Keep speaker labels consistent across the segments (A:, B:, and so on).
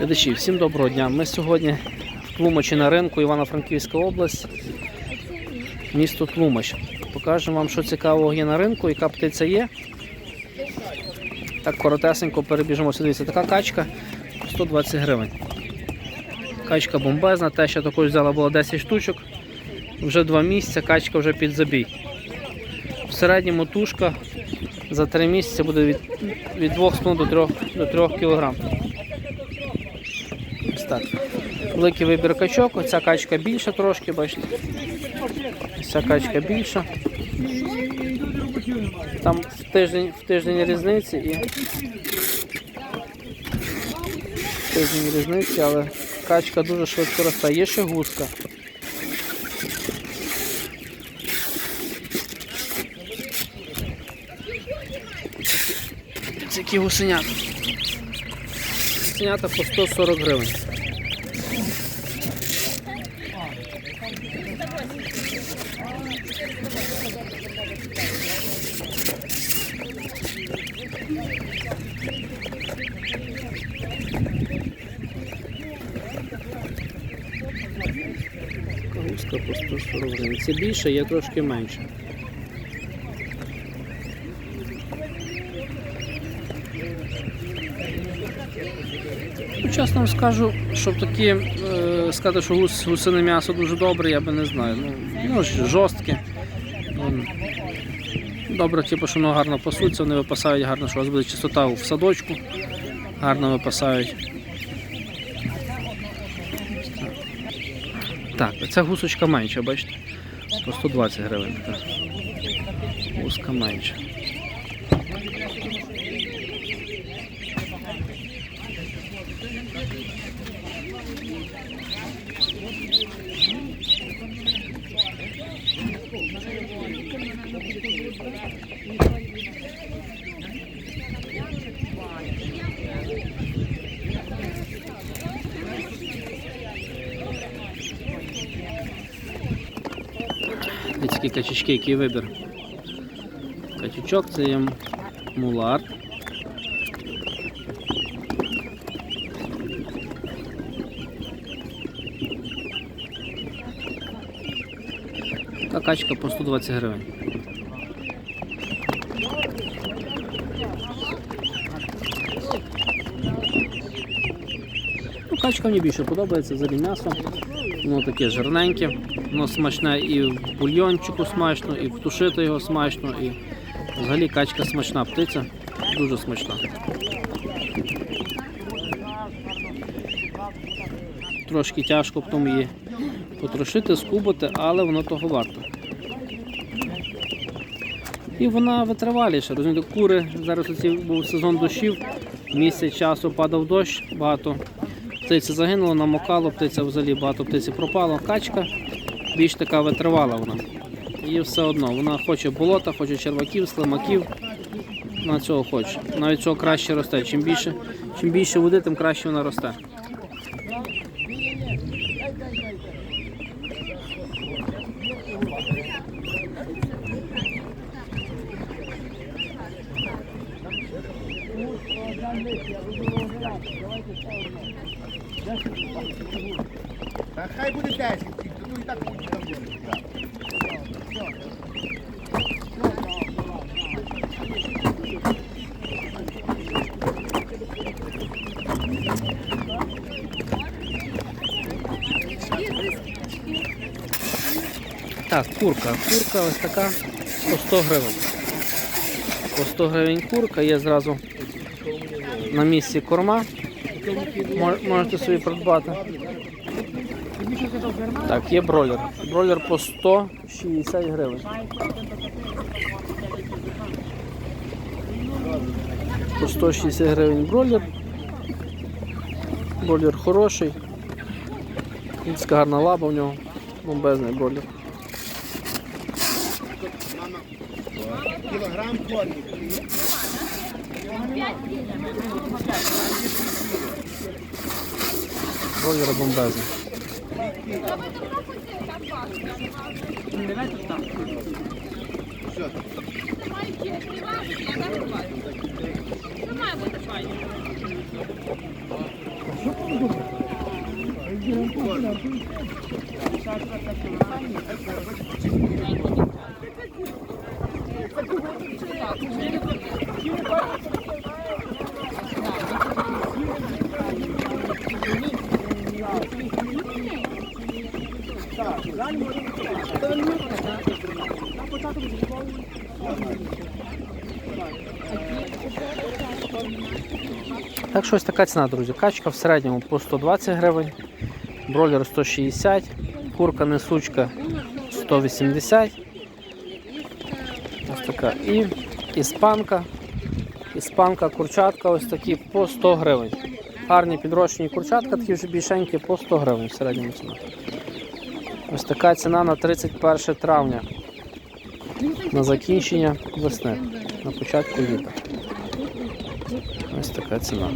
A: Глядачі, всім доброго дня. Ми сьогодні в Тлумачі на ринку Івано-Франківська область, місто Тлумач. Покажемо вам, що цікавого є на ринку, яка птиця є. Так коротесенько перебіжимо сюди. Це така качка 120 гривень. Качка бомбезна, те, що також взяла була 10 штучок. Вже 2 місяці, качка вже під забій. В середньому тушка за 3 місяці буде від, від 2,5 до 3, до 3 кг. Так. Великий вибір качок, оця качка більша трошки, бачите. Ця качка більша. Там в тиждень, в тиждень різниці і в тиждень різниці, але качка дуже швидко росте. Є ще гуска. Які гусенята. Гусенята по 140 гривень. Гуска по 140 гривень. Це більше, є трошки менше. Чесно вам скажу, щоб такі е, сказати, що гус, гусине м'ясо дуже добре, я би не знаю. Ну, ну жорстке. Добре, типу, що воно гарно пасуться, вони випасають гарно, що у вас буде чистота в садочку, гарно випасають. Так, ця гусочка менша, бачите? По 120 гривень. Гуска менша. Ось такі качечки, який вибір. Качечок це є мулар. Така качка по 120 гривень. Ну, мені більше подобається взагалі м'ясо. Воно таке жирненьке, воно смачне і в бульйончику смачно, і втушити його смачно, і взагалі качка смачна птиця, дуже смачна. Трошки тяжко потім її потрошити, скубати, але воно того варто. І вона витриваліша. Розумієте, кури, зараз був сезон дощів, місяць часу падав дощ, багато птиці загинула, намокало, птиця взагалі багато птиці пропало. Качка більш така витривала вона. І все одно, вона хоче болота, хоче черваків, слимаків. Вона цього хоче. Навіть цього краще росте. Чим більше, чим більше води, тим краще вона росте.
B: Та хай буде 10, тільки тут і так буде там буде.
A: Так, курка. Курка ось така по 100 гривень. По 100 гривень курка, є зразу на місці корма. Можете собі придбати. Так, є бройлер. Бройлер по 160 гривень. По 160 гривень бройлер. Бройлер хороший. Така гарна лаба в нього. Бомбезний бройлер.
B: Кілограм корму.
A: Бройлер бомбезний.
C: Це має бути файно.
A: Так що ось така ціна, друзі. Качка в середньому по 120 гривень, бройлер 160, курка несучка 180. Ось така. І іспанка. Іспанка, курчатка ось такі по 100 гривень. Гарні підрощені курчатка, такі вже більшенькі по 100 гривень в середньому ціна. Ось така ціна на 31 травня. На закінчення весни, на початку літа. Ось така ціна.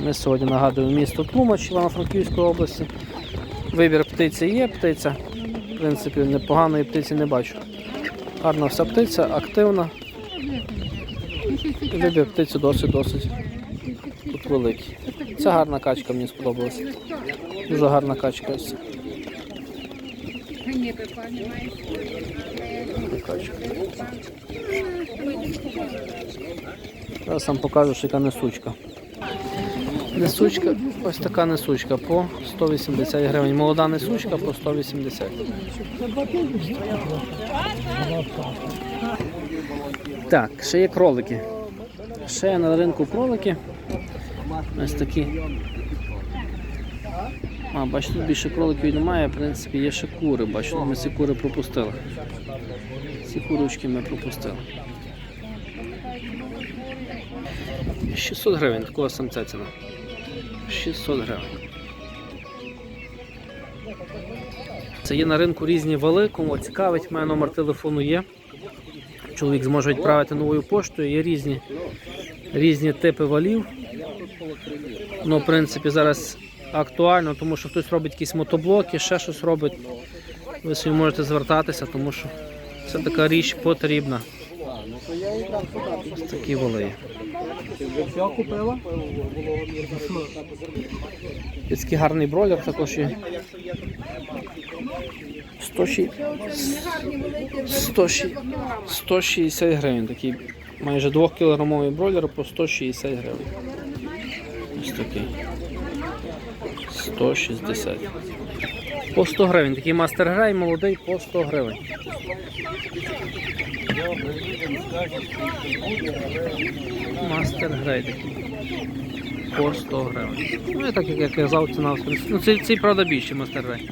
A: Ми сьогодні нагадуємо місто Тлумач Івано-Франківської області. Вибір птиці є, птиця. В принципі, непоганої птиці не бачу. Гарна вся птиця, активна. Вибір птиці досить-досить тут великий. Це гарна качка, мені сподобалася. Дуже гарна качка. ось. Зараз вам покажу, що яка несучка. Несучка, ось така несучка по 180 гривень. Молода несучка по 180. Так, ще є кролики. Ще на ринку кролики. Ось такі. А, бачите, більше кроликів немає, в принципі, є ще кури. Бачите, ми ці кури пропустили. Ці курочки ми пропустили. 600 гривень, такого самця ціна. 600 гривень. Це є на ринку різні вали, кому цікавить, мене номер телефону є. Чоловік зможе відправити новою поштою, є різні, різні типи валів. Ну, в принципі, зараз актуально, тому що хтось робить якісь мотоблоки, ще щось робить. Ви собі можете звертатися, тому що це така річ потрібна. Ось такі вали. є.
C: Купила?
A: Такий гарний бройлер також є. 160 160 160 гривень. Такий майже 2 кілограмовий бройлер по 160 гривень. Ось такий. 160. По 100 гривень. Такий мастер грей молодий по 100 гривень. Мастер грей такий. По 100 гривень. Ну і так як я казав, ціна. Ну цей, цей правда більше мастер грей.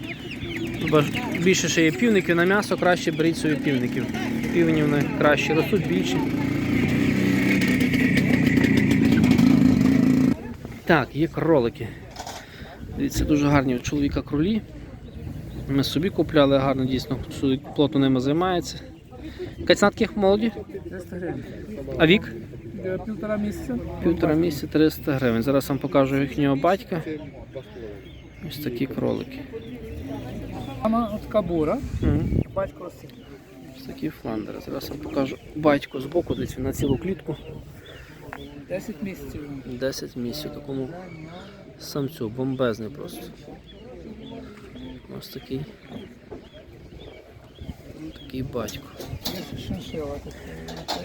A: Бо більше ще є півників на м'ясо, краще беріть собі півників. Півні вони краще ростуть більше. Так, є кролики. Дивіться, дуже гарні у чоловіка кролі. Ми собі купляли гарно, дійсно, плотно ними займається. Таких молоді?
C: 300 гривень.
A: А вік?
C: Півтора місяця.
A: Півтора місяця 300 гривень. Зараз вам покажу їхнього батька. Ось такі кролики.
C: Мама от кабура, батько ось.
A: Ось такі фландери. Зараз вам покажу батько з боку, десь на цілу клітку.
C: 10 місяців.
A: 10 місяців такому самцю, бомбезний просто. Ось такий. Такий батько.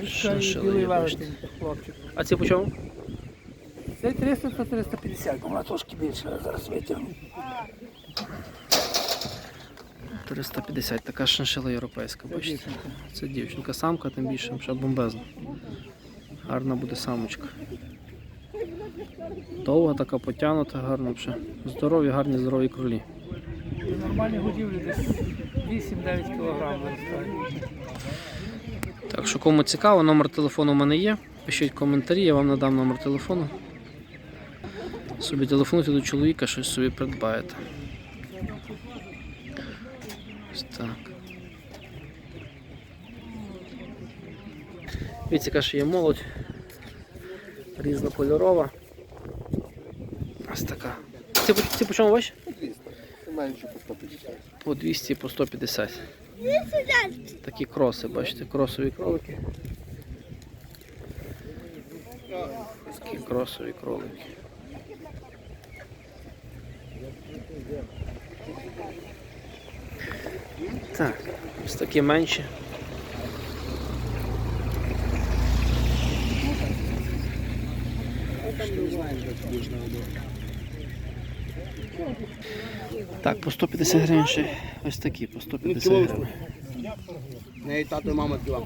C: Шиншила. Велетень, хлопчик.
A: А ці по чому?
C: Це 300 це 350. Вона трошки більше, зараз витягну.
A: 350, така шиншила європейська, бачите. Це дівчинка самка, тим більше, ще бомбезна. Гарна буде самочка. Довга така потягнута, гарна. Здорові, гарні, здорові кролі.
C: Нормальні годівлі десь 8-9 кг виростають.
A: Так що кому цікаво, номер телефону у мене є. Пишіть коментарі, я вам надам номер телефону. Собі телефонуйте до чоловіка, щось собі придбаєте. Ось так. Дивіться, ще є молодь. Різнокольорова. Ось така. Ці, по- чому ваші?
B: Менше по 150.
A: По 200 по 150. Ну, такі кроси, бачите, кросові кролики. Такі кросові кролики. Так, ось такі менші. Що так, по 150 гривень ще ось такі, по 150 гривень.
B: Не, тато і мама тіла.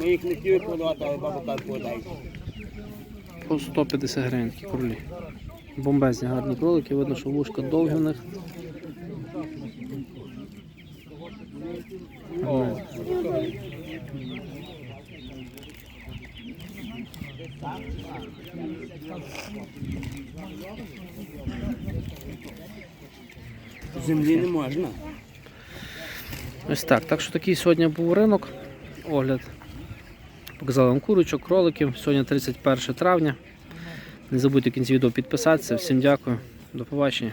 B: Ми їх не хотіли продавати, але баба так подай.
A: По 150 гривень такі кролі. Бомбезні гарні кролики, видно, що вушка довгі в них. Гарні.
B: Землі не можна.
A: Ось так. Так що такий сьогодні був ринок. Огляд. Показали вам курочок, кроликів. Сьогодні 31 травня. Не забудьте в кінці відео підписатися. Всім дякую. До побачення.